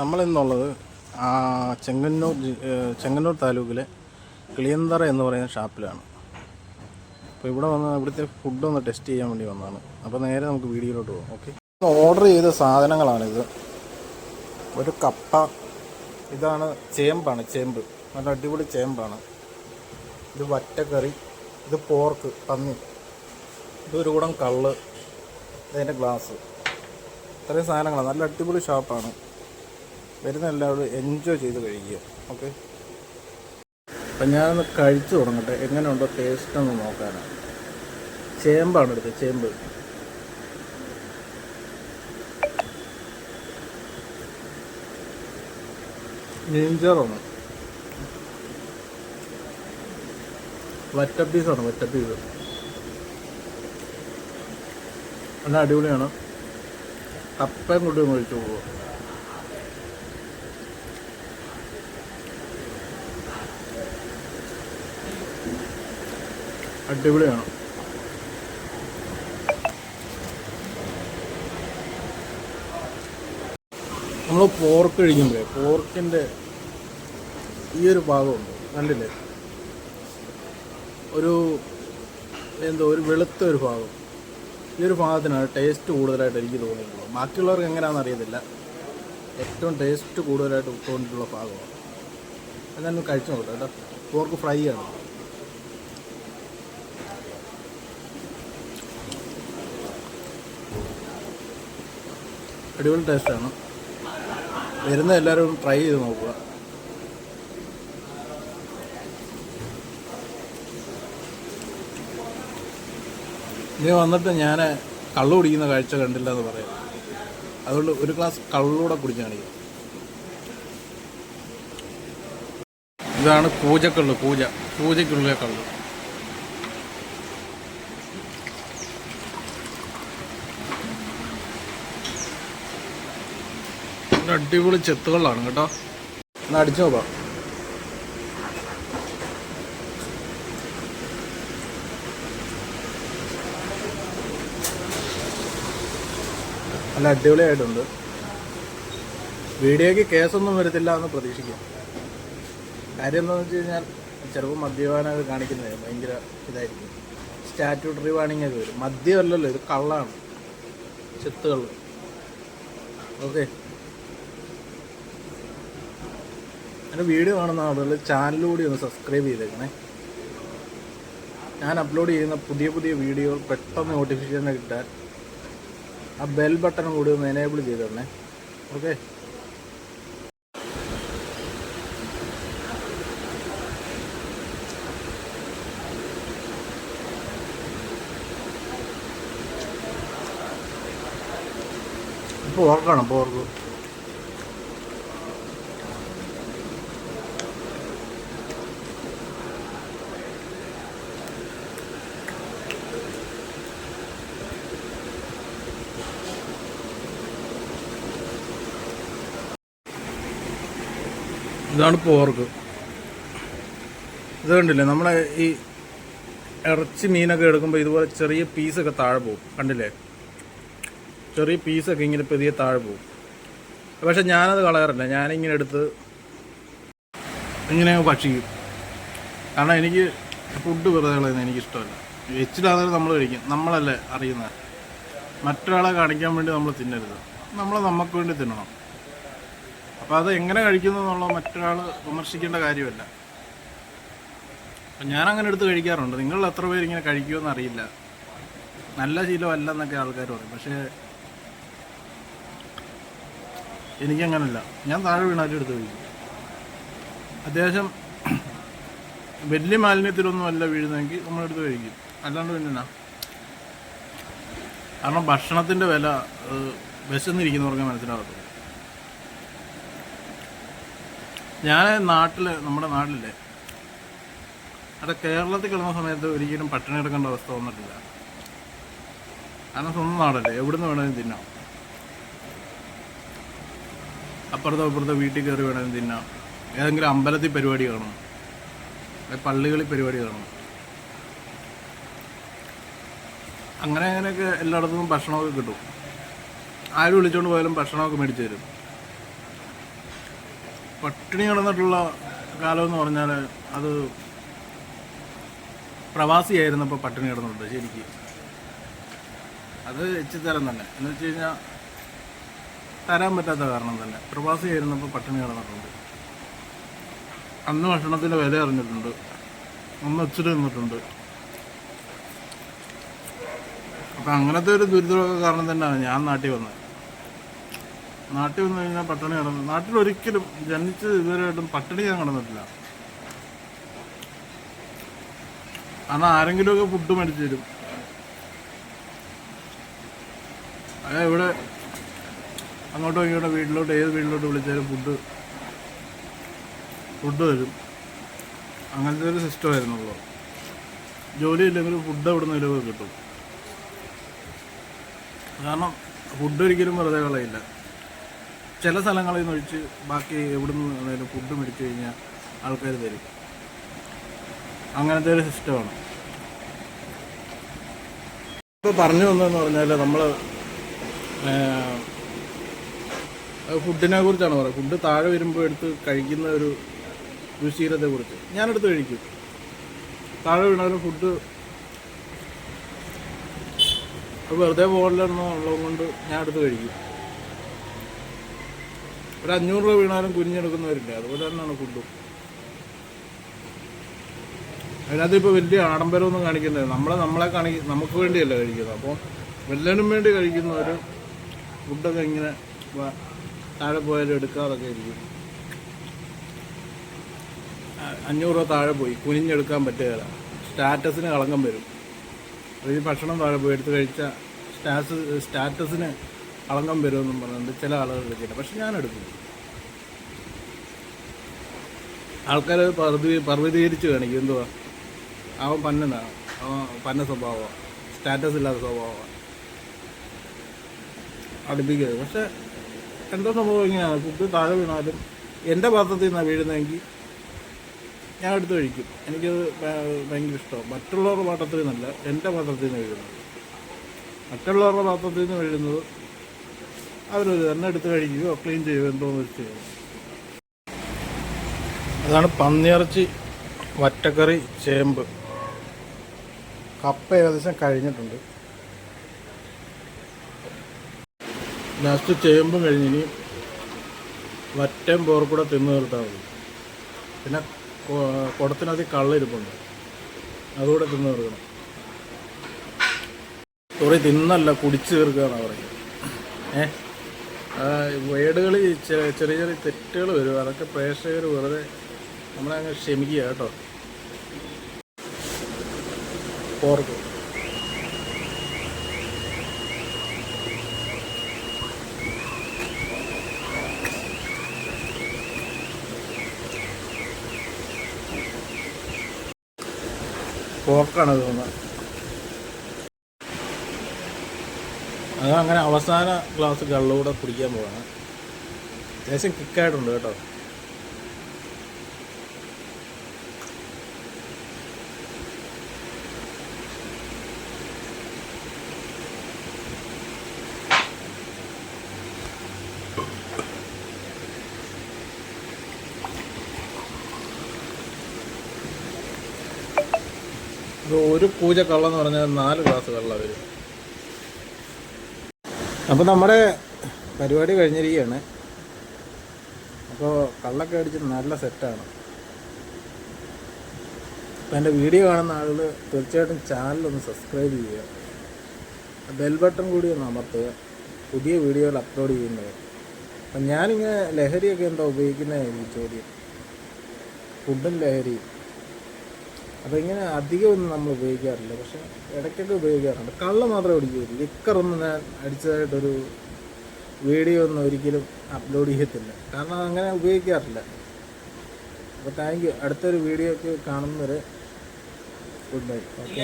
നമ്മളിന്നുള്ളത് ചെങ്ങന്നൂർ ചെങ്ങന്നൂർ താലൂക്കിലെ കിളിയന്തറ എന്ന് പറയുന്ന ഷാപ്പിലാണ്. അപ്പോൾ ഇവിടെ വന്ന് ഇവിടുത്തെ ഫുഡ് ഒന്ന് ടെസ്റ്റ് ചെയ്യാൻ വേണ്ടി വന്നതാണ്. അപ്പോൾ നേരെ നമുക്ക് വീഡിയോയിലോട്ട് പോകാം. ഓക്കെ ഓർഡർ ചെയ്ത സാധനങ്ങളാണിത്. ഒരു കപ്പ ഇതാണ് ചേമ്പാണ് ചേമ്പ്. നല്ല അടിപൊളി ചേമ്പാണ്. ഇത് വറ്റക്കറി ഇത് പോർക്ക് പന്നി. ഇതൊരു കൂടം കള്ള്. ഇതിന്റെ ഗ്ലാസ് ഇത്രയും സാധനങ്ങളാണ്. നല്ല അടിപൊളി ഷോപ്പാണ് വരുന്ന എല്ലാവരും എൻജോയ് ചെയ്ത് കഴിക്കുക. ഓക്കെ അപ്പം ഞാനൊന്ന് കഴിച്ചു തുടങ്ങട്ടെ. എങ്ങനെയുണ്ടോ ടേസ്റ്റ് ഒന്ന് നോക്കാനാണ്. ചേമ്പാണ് എടുത്തത് ചേമ്പ്. ജിഞ്ചറാണ് വറ്റപ്പീസാണ് വറ്റപ്പീസ് നല്ല അടിപൊളിയാണ്. അപ്പം ഒന്ന് കഴിച്ചു പോകുക അടിപൊളിയാണ്. നമ്മൾ പോർക്ക് കഴിക്കുമ്പോഴേ പോർക്കിന്റെ ഈ ഒരു ഭാഗമുണ്ട് കണ്ടില്ലേ? ഒരു എന്തോ ഒരു വെളുത്ത ഒരു ഭാഗം. ഈ ഒരു ഭാഗത്തിനാണ് ടേസ്റ്റ് കൂടുതലായിട്ട് എനിക്ക് തോന്നിയിട്ടുള്ളത്. ബാക്കിയുള്ളവർക്ക് എങ്ങനെയാണെന്ന് അറിയത്തില്ല. ഏറ്റവും ടേസ്റ്റ് കൂടുതലായിട്ട് തോന്നിയിട്ടുള്ള ഭാഗമാണ്. എന്നാലും കഴിച്ചു നോക്കട്ടെ കേട്ടോ. പോർക്ക് ഫ്രൈ ആണ്. അടിപൊളി ടേസ്റ്റാണ് വരുന്ന എല്ലാവരും ട്രൈ ചെയ്ത് നോക്കുക. നീ വന്നിട്ട് ഞാൻ കള്ളു കുടിക്കുന്ന കാഴ്ച കണ്ടില്ല എന്ന് പറയാം. അതുകൊണ്ട് ഒരു ഗ്ലാസ് കള്ളൂടെ കുടിച്ച് കാണിക്കും. ഇതാണ് പൂജക്കള്ളു പൂജ. പൂജയ്ക്കുള്ളിലെ കള്ള്. ഇത് അടിപൊളി ചെത്തുകളാണ് കേട്ടോ. ഒന്ന് അടിച്ചു നോക്കാം. നല്ല അടിപൊളിയായിട്ടുണ്ട്. വീഡിയോയ്ക്ക് കേസൊന്നും വരത്തില്ല എന്ന് പ്രതീക്ഷിക്കാം. കാര്യം എന്താണെന്ന് വെച്ച് കഴിഞ്ഞാൽ ചിലപ്പോൾ മദ്യപാനമൊക്കെ കാണിക്കുന്നത് ഭയങ്കര ഇതായിരിക്കും. സ്റ്റാറ്റ്യൂട്ടറി വാണിങ് ഒക്കെ വരും. മദ്യമല്ലല്ലോ ഇത് കള്ളാണ്. ചെത്തുകൾ ഓക്കെ എന്റെ വീഡിയോ കാണുന്ന ആളുകൾ ചാനലിലൂടെ ഒന്ന് സബ്സ്ക്രൈബ് ചെയ്തേക്കണേ. ഞാൻ അപ്ലോഡ് ചെയ്യുന്ന പുതിയ പുതിയ വീഡിയോകൾ പെട്ടെന്ന് നോട്ടിഫിക്കേഷൻ കിട്ടാൻ ആ ബെൽ ബട്ടൺ കൂടി ഒന്ന് എനേബിൾ ചെയ്ത് തരണേ. ഓക്കെ ഇപ്പോൾ ഓർക്കണം ഇപ്പോൾ ഓർക്കും ഇതാണ് പോർക്ക്. ഇത് കണ്ടില്ലേ? നമ്മളെ ഈ ഇറച്ചി മീനൊക്കെ എടുക്കുമ്പോൾ ഇതുപോലെ ചെറിയ പീസൊക്കെ താഴെ പോകും. കണ്ടില്ലേ? ചെറിയ പീസൊക്കെ ഇങ്ങനെ പെതിയെ താഴെ പോകും. പക്ഷെ ഞാനത് കളയാറില്ല. ഞാനിങ്ങനെ എടുത്ത് ഇങ്ങനെ ഭക്ഷിക്കും. കാരണം എനിക്ക് ഫുഡ് വെറുതെ കളയുന്നത് എനിക്കിഷ്ടമല്ല. വെച്ചിട്ടാണെങ്കിലും നമ്മൾ കഴിക്കും. നമ്മളല്ലേ അറിയുന്നത്. മറ്റൊരാളെ കാണിക്കാൻ വേണ്ടി നമ്മൾ തിന്നരുത്. നമ്മൾ നമുക്ക് വേണ്ടി തിന്നണം. അപ്പോൾ അത് എങ്ങനെ കഴിക്കുന്നു എന്നുള്ള മറ്റൊരാൾ വിമർശിക്കേണ്ട കാര്യമല്ല. അപ്പം ഞാനങ്ങനെ എടുത്ത് കഴിക്കാറുണ്ട്. നിങ്ങൾ എത്ര പേര് ഇങ്ങനെ കഴിക്കുമെന്ന് അറിയില്ല നല്ല ശീലമല്ല എന്നൊക്കെ ആൾക്കാർ പറയും. പക്ഷേ എനിക്കങ്ങനല്ല. ഞാൻ താഴെ വീണാലും എടുത്ത് കഴിക്കും. അത്യാവശ്യം വലിയ മാലിന്യത്തിലൊന്നും അല്ല വീഴുന്നെങ്കിൽ നമ്മളെടുത്ത് കഴിക്കും. അല്ലാണ്ട് പിന്നെ? കാരണം ഭക്ഷണത്തിന്റെ വില വിശന്നിരിക്കുന്നവർക്ക് മനസ്സിലാകത്തുള്ളൂ. ഞാൻ നാട്ടിൽ നമ്മുടെ നാട്ടിലെ അവിടെ കേരളത്തിൽ കിടന്ന സമയത്ത് ഒരിക്കലും പട്ടിണി കിടക്കേണ്ട അവസ്ഥ വന്നിട്ടില്ല. കാരണം സ്വന്തം നാടല്ലേ? എവിടുന്ന് വേണമെങ്കിലും തിന്നാം. അപ്പുറത്തോ അപ്പുറത്തോ വീട്ടിൽ കയറി വേണമെങ്കിലും തിന്നാം. ഏതെങ്കിലും അമ്പലത്തിൽ പരിപാടി കാണും. പള്ളികളിൽ പരിപാടി കാണും. അങ്ങനെ അങ്ങനെയൊക്കെ എല്ലായിടത്തും ഭക്ഷണമൊക്കെ കിട്ടും. ആരും വിളിച്ചുകൊണ്ട് പോയാലും ഭക്ഷണമൊക്കെ മേടിച്ചു തരും. പട്ടിണി കിടന്നിട്ടുള്ള കാലം എന്ന് പറഞ്ഞാൽ അത് പ്രവാസിയായിരുന്നപ്പോൾ പട്ടിണി കിടന്നിട്ടുണ്ട് ശരിക്ക്. അത് എച്ചിത്തരം തന്നെ. എന്ന് വെച്ച് കഴിഞ്ഞാൽ തരാൻ പറ്റാത്ത കാരണം തന്നെ. പ്രവാസിയായിരുന്നപ്പോൾ പട്ടിണി കിടന്നിട്ടുണ്ട്. അന്ന് ഭക്ഷണത്തിന്റെ വില അറിഞ്ഞിട്ടുണ്ട്. അന്ന് ഒച്ചിട്ട് നിന്നിട്ടുണ്ട്. അപ്പം അങ്ങനത്തെ ഒരു ദുരിതമൊക്കെ കാരണം തന്നെയാണ് ഞാൻ നാട്ടിൽ വന്നത്. നാട്ടിൽ വന്നു കഴിഞ്ഞാൽ പട്ടിണി കിടന്നു നാട്ടിൽ ഒരിക്കലും ജനിച്ച് ഇതുവരെയായിട്ടും പട്ടിണി ഞാൻ കിടന്നിട്ടില്ല. കാരണം ആരെങ്കിലുമൊക്കെ ഫുഡ് മേടിച്ചു തരും. അതാ ഇവിടെ അങ്ങോട്ടോ ഇങ്ങോട്ടോ വീട്ടിലോട്ട് ഏത് വീട്ടിലോട്ട് വിളിച്ചാലും ഫുഡ് ഫുഡ് തരും. അങ്ങനത്തെ ഒരു സിസ്റ്റം ആയിരുന്നുള്ളൂ ജോലി ഇല്ലെങ്കിലും ഫുഡ് എവിടെ നിന്നൊക്കെ കിട്ടും. കാരണം ഫുഡ് ഒരിക്കലും വെറുതെ കളയില്ല. ചില സ്ഥലങ്ങളിൽ നിന്ന് ഒഴിച്ച് ബാക്കി എവിടെ നിന്ന് ഫുഡ് മേടിച്ചു കഴിഞ്ഞാൽ ആൾക്കാർ തരും. അങ്ങനത്തെ ഒരു സിസ്റ്റമാണ്. ഇപ്പോൾ പറഞ്ഞു വന്നതെന്ന് പറഞ്ഞാൽ നമ്മൾ ഫുഡിനെ കുറിച്ചാണ് പറയുന്നത് ഫുഡ് താഴെ വരുമ്പോൾ എടുത്ത് കഴിക്കുന്ന ഒരു രുചീരത്തെ കുറിച്ച്. ഞാനെടുത്ത് കഴിക്കും. താഴെ വീണാലും ഫുഡ് വെറുതെ പോകലെന്നോ ഉള്ളത് കൊണ്ട് ഞാൻ എടുത്ത് കഴിക്കും. ഒരു അഞ്ഞൂറ് രൂപ വീണാലും കുനിഞ്ഞെടുക്കുന്നവരില്ല? അതുപോലെ തന്നെയാണ് ഫുഡും അതിനകത്ത് ഇപ്പോൾ വലിയ ആഡംബരമൊന്നും കാണിക്കുന്നില്ല. നമ്മളെ നമ്മളെ കാണി നമുക്ക് വേണ്ടിയല്ല കഴിക്കുന്നത്. അപ്പോൾ വല്ലതിനും വേണ്ടി കഴിക്കുന്നവർ ഫുഡൊക്കെ ഇങ്ങനെ താഴെ പോയാലും എടുക്കാതൊക്കെ ഇരിക്കും. അഞ്ഞൂറ് രൂപ താഴെ പോയി. കുനിഞ്ഞെടുക്കാൻ പറ്റുകയില്ല സ്റ്റാറ്റസിന് കളങ്കം വരും. ഈ ഭക്ഷണം താഴെ പോയി എടുത്ത് കഴിച്ച സ്റ്റാറ്റസ് സ്റ്റാറ്റസിന് കളങ്കം വരുമെന്നും പറഞ്ഞുകൊണ്ട് ചില ആളുകൾ എടുക്കില്ല പക്ഷെ ഞാൻ എടുക്കുന്നു ആൾക്കാർ പർവി പർവതീകരിച്ച് കാണിക്കും എന്തുവാ? അവൻ പന്നനാണ് അവൻ പന്ന സ്വഭാവമാണ് സ്റ്റാറ്റസ് ഇല്ലാത്ത സ്വഭാവമാണ് അടുപ്പിക്കരുത്. പക്ഷെ എന്തോ സംഭവം ഇങ്ങനെയാണ് ഫുഡ് താഴെ വീണാലും എന്റെ പാത്രത്തിൽ നിന്നാണ് വീഴുന്നതെങ്കിൽ ഞാൻ എടുത്ത് കഴിക്കും എനിക്കത് ഭയങ്കര ഇഷ്ടമാണ് മറ്റുള്ളവരുടെ പാത്രത്തിൽ നിന്നല്ല എന്റെ പാത്രത്തിൽ നിന്ന് വീഴുന്നത്. മറ്റുള്ളവരുടെ പാത്രത്തിൽ നിന്ന് വീഴുന്നത് അവർ തന്നെ എടുത്ത് കഴിക്കുകയോ ക്ലീൻ ചെയ്യുകയോ എന്തോന്ന് വെച്ച് അതാണ് പന്നിയിറച്ചി വറ്റക്കറി ചേമ്പ്. കപ്പ ഏകദേശം കഴിഞ്ഞിട്ടുണ്ട്. ലാസ്റ്റ് ചേമ്പും കഴിഞ്ഞിനി വറ്റയും പോർക്കൂടെ തിന്നു തീർത്താൽ മതി. പിന്നെ കുടത്തിനകത്ത് കള്ളിരിപ്പുണ്ട് അതുകൂടെ തിന്നു തീർക്കണം. സോറി തിന്നല്ല കുടിച്ചു തീർക്കുകയാണ് പറയുന്നത്. ഏ? വേടുകളിൽ ചെറിയ ചെറിയ തെറ്റുകൾ വരും. അതൊക്കെ പ്രേക്ഷകർ വെറുതെ നമ്മളെ അങ്ങ് ക്ഷമിക്കുക കേട്ടോ. പോർക്ക്. പോർക്കാണ് തോന്നുന്നത്. അങ്ങനെ അവസാന ഗ്ലാസ് കള്ളൂടെ കുടിക്കാൻ പോവാണ്. ലേശം കിക്കായിട്ടുണ്ട് കേട്ടോ. ഒരു പൂജ കള്ളെന്ന് പറഞ്ഞാൽ നാല് ഗ്ലാസ് കള്ള വരും. അപ്പോൾ നമ്മുടെ പരിപാടി കഴിഞ്ഞിരിക്കുകയാണ്. അപ്പോൾ കള്ളൊക്കെ അടിച്ച് നല്ല സെറ്റാണ് അപ്പോൾ എന്റെ വീഡിയോ കാണുന്ന ആളുകൾ തീർച്ചയായിട്ടും ചാനലൊന്ന് സബ്സ്ക്രൈബ് ചെയ്യുക. ബെൽ ബട്ടൺ കൂടി ഒന്ന് അമർത്തുക. പുതിയ വീഡിയോകൾ അപ്ലോഡ് ചെയ്യുന്നത്. അപ്പം ഞാനിങ്ങനെ ലഹരിയൊക്കെ എന്താ ഉപയോഗിക്കുന്നതായിരിക്കും ചോദ്യം? ഫുഡും ലഹരിയും. അപ്പോൾ ഇങ്ങനെ അധികമൊന്നും നമ്മൾ ഉപയോഗിക്കാറില്ല. പക്ഷെ ഇടയ്ക്കൊക്കെ ഉപയോഗിക്കാറുണ്ട്. കള്ള മാത്രമേ കുടിക്കുകയുള്ളൂ. ലിക്കറൊന്നും ഞാൻ അടിച്ചതായിട്ടൊരു വീഡിയോ ഒന്നും ഒരിക്കലും അപ്ലോഡ് ചെയ്യത്തില്ല. കാരണം അങ്ങനെ ഉപയോഗിക്കാറില്ല. അപ്പോൾ താങ്ക് യു അടുത്തൊരു വീഡിയോ ഒക്കെ കാണുന്നവരെ ഗുഡ് ബൈ ഓക്കെ